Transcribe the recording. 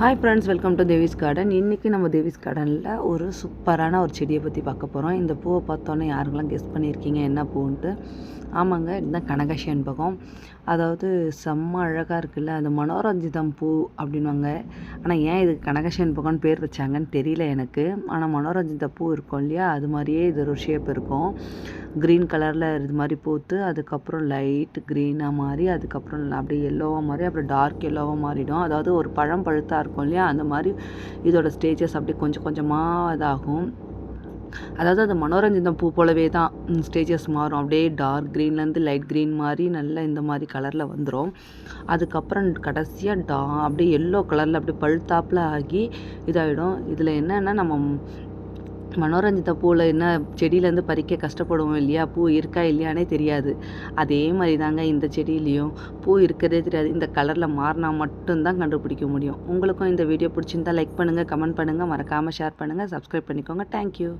Hi friends welcome to Devis garden இன்றைக்கி நம்ம தேவிஸ் கார்டனில் ஒரு சூப்பரான ஒரு செடியை பற்றி பார்க்க போகிறோம் இந்த பூவை பார்த்தோன்னே யாருக்கெல்லாம் கெஸ் பண்ணியிருக்கீங்க? என்ன பூன்ட்டு? ஆமாங்க இதுதான் கனகஷியன் பகம். அதாவது செம்ம அழகாக இருக்குல்ல அந்த மனோரஞ்சிதம் பூ அப்படின்வாங்க ஆனால் ஏன் இது கனகஷியன் பகம்னு பேர் வச்சாங்கன்னு தெரியல எனக்கு. ஆனால் மனோரஞ்சித பூ இருக்கும் இல்லையா? அது மாதிரியே இது ஒரு ஷேப் இருக்கும். க்ரீன் கலரில் இது மாதிரி பூத்து அதுக்கப்புறம் லைட் க்ரீனாக மாறி அதுக்கப்புறம் அப்படியே எல்லோவாக மாறி அப்புறம் டார்க் எல்லோவாக மாறிடும். அதாவது ஒரு பழம் பழுத்தாக இருக்கும் இல்லையா? அந்த மாதிரி இதோட ஸ்டேஜஸ் அப்படியே கொஞ்சம் கொஞ்சமாக இதாகும். அதாவது அது மனோரஞ்சிதம் பூ போலவே தான் ஸ்டேஜஸ் மாறும். அப்படியே டார்க் க்ரீன்லேருந்து லைட் க்ரீன் மாதிரி நல்லா இந்த மாதிரி கலரில் வந்துடும் அதுக்கப்புறம் கடைசியாக டா அப்படியே எல்லோ கலரில் அப்படியே பழுத்தாப்பில் ஆகி இதாகிடும் இதில் என்னென்னா நம்ம மனோரஞ்சித பூவில் என்ன செடியிலேருந்து பறிக்க கஷ்டப்படுவோம் இல்லையா? பூ இருக்கா இல்லையானே தெரியாது. அதே மாதிரி தாங்க இந்த செடியிலையும் பூ இருக்கிறதே தெரியாது. இந்த கலரில் மாறினா மட்டும்தான் கண்டுபிடிக்க முடியும். உங்களுக்கும் இந்த வீடியோ பிடிச்சிருந்தா லைக் பண்ணுங்கள் கமெண்ட் பண்ணுங்கள் மறக்காமல் ஷேர் பண்ணுங்கள் சப்ஸ்கிரைப் பண்ணிக்கோங்க. தேங்க்யூ